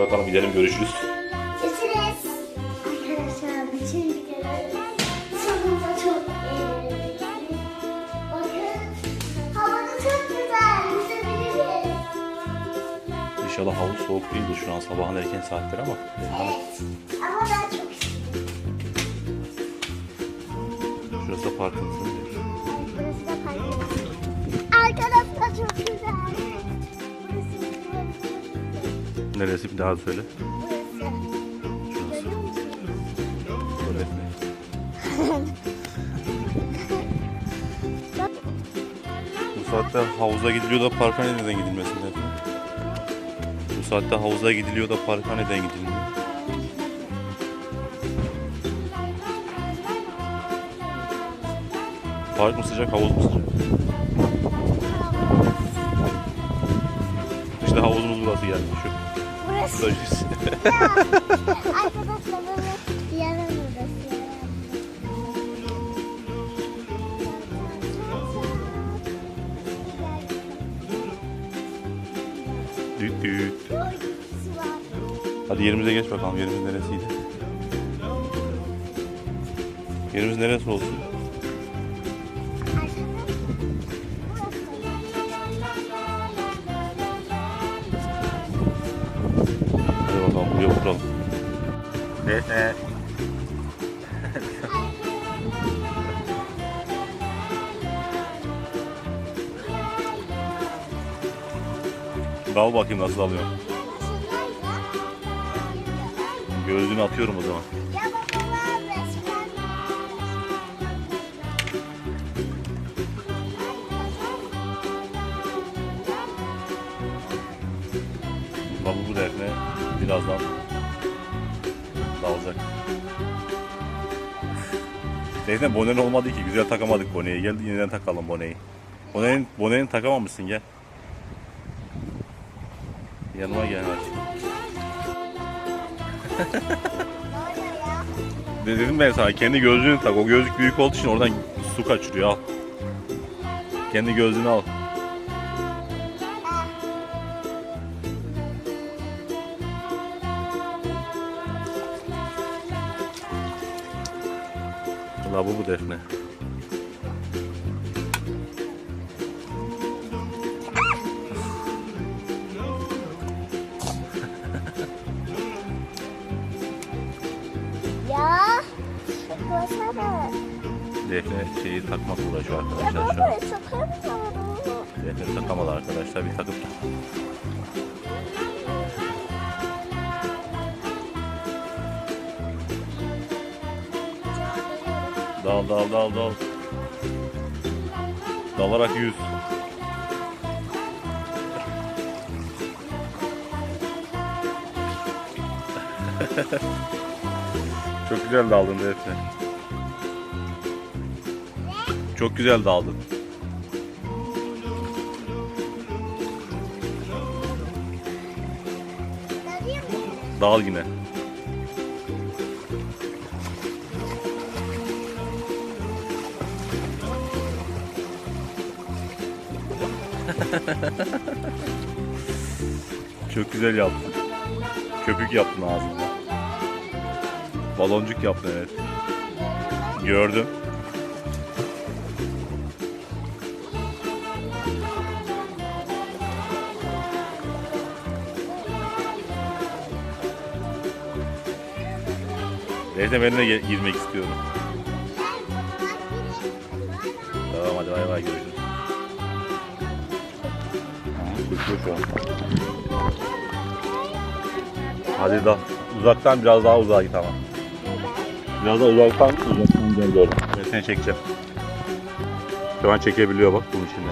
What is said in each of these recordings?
bakalım gidelim görüşürüz. Görüşürüz. Arkadaşlar bütün videoları sonunda çok eğlenceli. Bakın havada çok güzel. Yüzebiliriz. İnşallah havuz soğuk değildir şu an sabahın erken saatleri ama. Evet. Ama ben çok Şurası da parkın sınırı. Neresi bir daha söyle. Bu saatte havuza gidiliyor da parka neden gidilmesin dedim. Bu saatte havuza gidiliyor da parka neden gidilmiyor? Park mı sıcak, havuz mu sıcak? İşte havuzumuz burası yani şu. Burası. Burası. Arkadaşlar burası yaran odası. Düt düt. Hadi yerimize geç bakalım. Yerimiz neresiydi? Yerimiz neresi olsun? Defne. Dal bakayım nasıl alıyor. Gözlüğünü atıyorum o zaman. Baba bu defne birazdan dalacak. Defne bonen olmadı ki güzel takamadık boneyi. Gel yeniden takalım boneyi. Bonenin, bonenin takamamışsın gel. Yanıma gel hadi. Dedim ben sana kendi gözlüğünü tak. O gözlük büyük olduğu için oradan su kaçırıyor al. Kendi gözlüğünü al. Valla bu defne. Ya. Bakmasana. Defne şeyi takmak uğraşıyor arkadaşlar şu an. Defne takamadı arkadaşlar bir takıp Dal dal dal dal. Dalarak yüz. Çok güzel daldın Defne. Çok güzel daldın. Dal yine. Çok güzel yaptın. Köpük yaptın ağzında. Baloncuk yaptın evet. Gördüm. Neyse ben de girmek istiyorum. Koşuyor şu an. Hadi da uzaktan biraz daha uzağa git ama. Biraz daha uzaktan uzaktan gel doğru. Ben seni çekeceğim. Şu an çekebiliyor bak bunun içinde.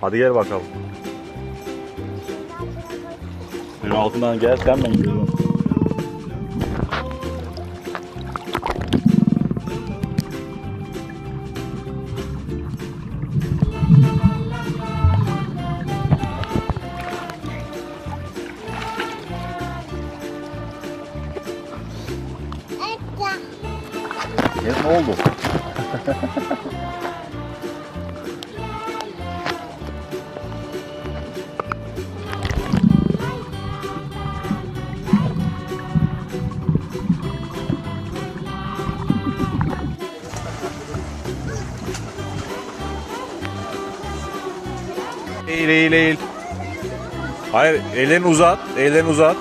Hadi gel bakalım. Benim altından gel sen ben gidiyorum. Herkes ne oldu? eğil eğil eğil. Hayır ellerini uzat. Ellerini uzat.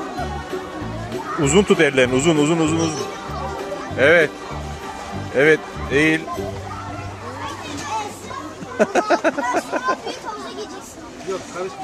Uzun tut ellerini uzun uzun uzun uzun. Evet. Evet eğil. Yok karışma.